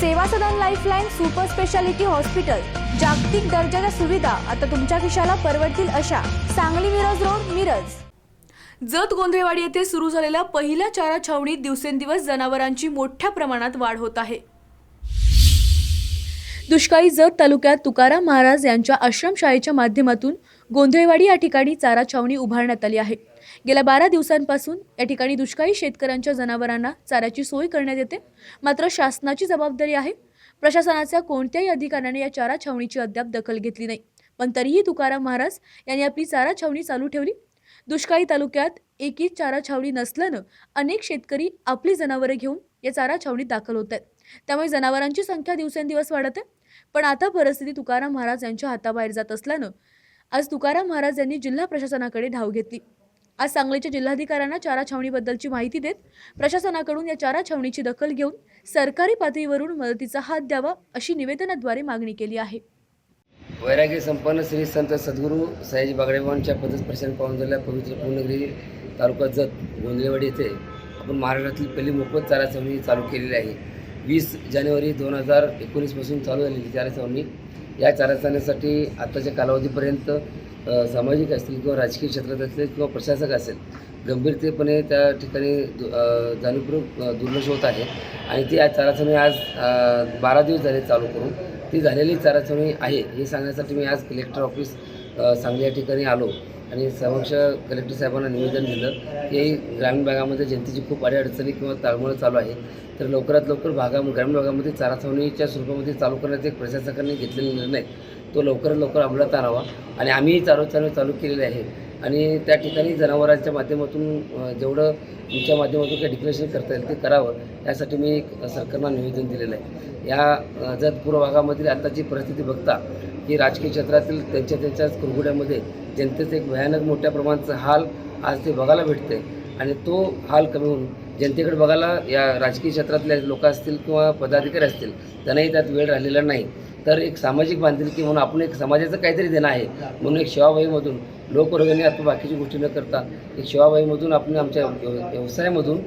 सेवा सदन lifeline super speciality hospital. जागतिक दर्जाच्या सुविधा आता तुमच्या खिशाला परवडतील अशा सांगली मिरज रोड मिरज. जत गोंधळेवाडी येथे सुरू झालेल्या पहिल्या चारा छावणीत दिवसेंदिवस जनावरांची मोठ्या प्रमाणात वाढ होत आहे. दुष्काळी जत तालुक्यात तुकाराम महाराज यांच्या आश्रमशाळेच्या माध्यमातून गोंधळवाडी या ठिकाणी चारा छावणी उभारण्यात आली आहे. गेल्या बारा दिवसांपासून या ठिकाणी दुष्काळी शेतकऱ्यांच्या जनावरांना चाऱ्याची सोय करण्यात येते. मात्र शासनाची जबाबदारी आहे. प्रशासनाच्या कोणत्याही अधिकाऱ्याने या चारा छावणीची अद्याप दखल घेतली नाही. पण तरीही तुकाराम महाराज यांनी आपली चारा छावणी चालू ठेवली. दुष्काळी तालुक्यात एकीच चारा छावणी नसल्यानं अनेक शेतकरी आपली जनावरे घेऊन या चारा छावणीत दाखल होत आहेत. त्यामुळे जनावरांची संख्या दिवसेंदिवस वाढत आहे. पण आता परिस्थिती तुकाराम महाराज यांच्या हाताबाहेर जात असल्यानं आज तुकाराम महाराज यांनी जिल्हा प्रशासनाकडे धाव घेतली. आज सांगलीच्या जिल्हाधिकाऱ्यांना चारा छावणीबद्दलची माहिती देत प्रशासनाकडून या चारा छावणीची दखल घेऊन सरकारी पातळीवरून मदतीचा हात द्यावा अशी निवेदनाद्वारे मागणी केली आहे. वैराग्य संपन्न श्री संत सद्गुरू सयाजी बागडेवांच्या प्रशासन पाहून झालेल्या पवित्र पूर्णगिरी तालुका जत गोंदलेवाडी येथे आपण महाराष्ट्रातील पहिली मोफत चारा छावणी चालू केलेली आहे. वीस जानेवारी दोन हजार एकोणीसपासून चालू झालेली चारा या चारा आत्ताच्या कालावधीपर्यंत सामाजिक असतील किंवा राजकीय क्षेत्रात असतील किंवा प्रशासक असेल गंभीरतेपणे त्या ठिकाणी दु- जाणीवपूर्वक दुर्लक्ष होत आहे. आणि ती आज चारा आज बारा दिवस झाले चालू करून ती झालेली चारा आहे हे सांगण्यासाठी मी आज कलेक्टर ऑफिस सांगली या ठिकाणी आलो. आणि समक्ष कलेक्टर साहेबांना निवेदन दिलं की ग्रामीण भागामध्ये जनतेची खूप अडीअडचणी किंवा ताळमळ चालू आहे. तर लवकरात लवकर भागा ग्रामीण भागामध्ये चारा छावणीच्या स्वरूपामध्ये चालू करण्याचा एक प्रशासकांनी घेतलेला निर्णय तो लवकरात लवकर अंमलात आणावा. आणि आम्हीही चारो चालू चालू केलेले आहे. आणि त्या ठिकाणी जनावरांच्या माध्यमातून जेवढं तुमच्या माध्यमातून काही डिक्लेरेशन करता येईल ते करावं यासाठी मी एक सरकारला निवेदन दिलेलं आहे. या अ, पूर्व भागामधील आत्ताची परिस्थिती बघता की राजकीय क्षेत्रातील त्यांच्या त्यांच्याच कुरगुड्यामध्ये जनतेचं एक भयानक मोठ्या प्रमाणाचा हाल आज ते बघायला भेटते आणि तो हाल कमी होऊन जनतेकडे बघायला या राजकीय क्षेत्रातले लोक असतील किंवा पदाधिकारी असतील त्यांनाही त्यात वेळ राहिलेला नाही. तर एक सामाजिक बांधिलकी म्हणून आपण एक समाजाचं काहीतरी देणं आहे म्हणून एक शेवाबाईमधून लोकवर्गाने आता बाकीची गोष्टी न करता एक शेवाबाईमधून आपण आमच्या व्यव- व्यवसायामधून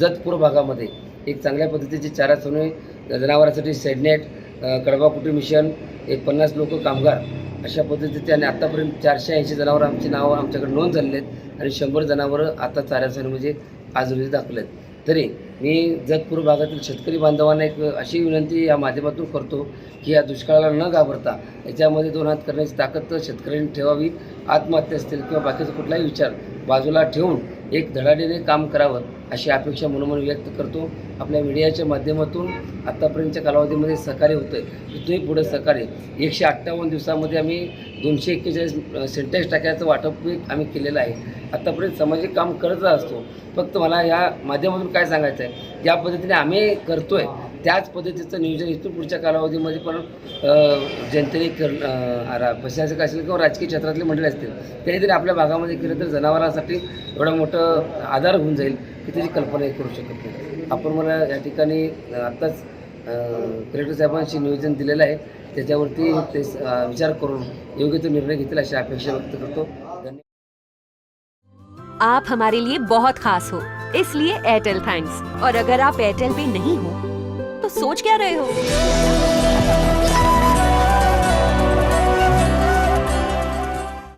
जतपूर भागामध्ये एक चांगल्या पद्धतीचे चारा सोने जनावरांसाठी सेडनेट अ, कुटी मिशन एक पन्नास लोक कामगार अशा पद्धतीचे आणि आत्तापर्यंत चारशे ऐंशी जनावरं आमची नावं आमच्याकडे नोंद झालेली आहेत आणि शंभर जनावरं आता चाऱ्यासाठी म्हणजे आज रोजी दाखल आहेत तरी मी जगपूर भागातील शेतकरी बांधवांना एक अशी विनंती या माध्यमातून करतो की या दुष्काळाला न घाबरता याच्यामध्ये दोन हात करण्याची ताकद तर शेतकऱ्यांनी ठेवावी आत्महत्या असतील किंवा बाकीचा कुठलाही विचार बाजूला ठेवून एक धडाडीने काम करावं अशी अपेक्षा मनोमन व्यक्त करतो. आपल्या मीडियाच्या माध्यमातून आत्तापर्यंतच्या कालावधीमध्ये सहकार्य होतं आहे इथूनही पुढे सहकार्य. एकशे अठ्ठावन्न दिवसामध्ये आम्ही दोनशे एक्केचाळीस सेंटेक्स टाक्याचं वाटप आम्ही केलेलं आहे. आत्तापर्यंत सामाजिक काम करतच असतो. फक्त मला या माध्यमातून काय सांगायचं आहे ज्या पद्धतीने आम्ही करतो आहे त्याच पद्धतीचं नियोजन इथून पुढच्या कालावधीमध्ये पण जनतेने कर प्रशासक असेल किंवा राजकीय क्षेत्रातले मंडळी असतील त्यांनी जरी आपल्या भागामध्ये केलं तर जनावरांसाठी एवढं मोठं आधार होऊन जाईल की त्याची कल्पनाही करू शकत नाही. आपण मला या ठिकाणी आत्ताच कलेक्टर साहेबांशी नियोजन दिलेलं आहे. त्याच्यावरती ते विचार करून योग्य तो निर्णय घेतील अशी अपेक्षा व्यक्त करतो. आप हमारे लिए बहुत खास हो इसलिए एयरटेल थैंक्स और अगर आप एयरटेल पे नहीं हो सोच क्या रहे हो?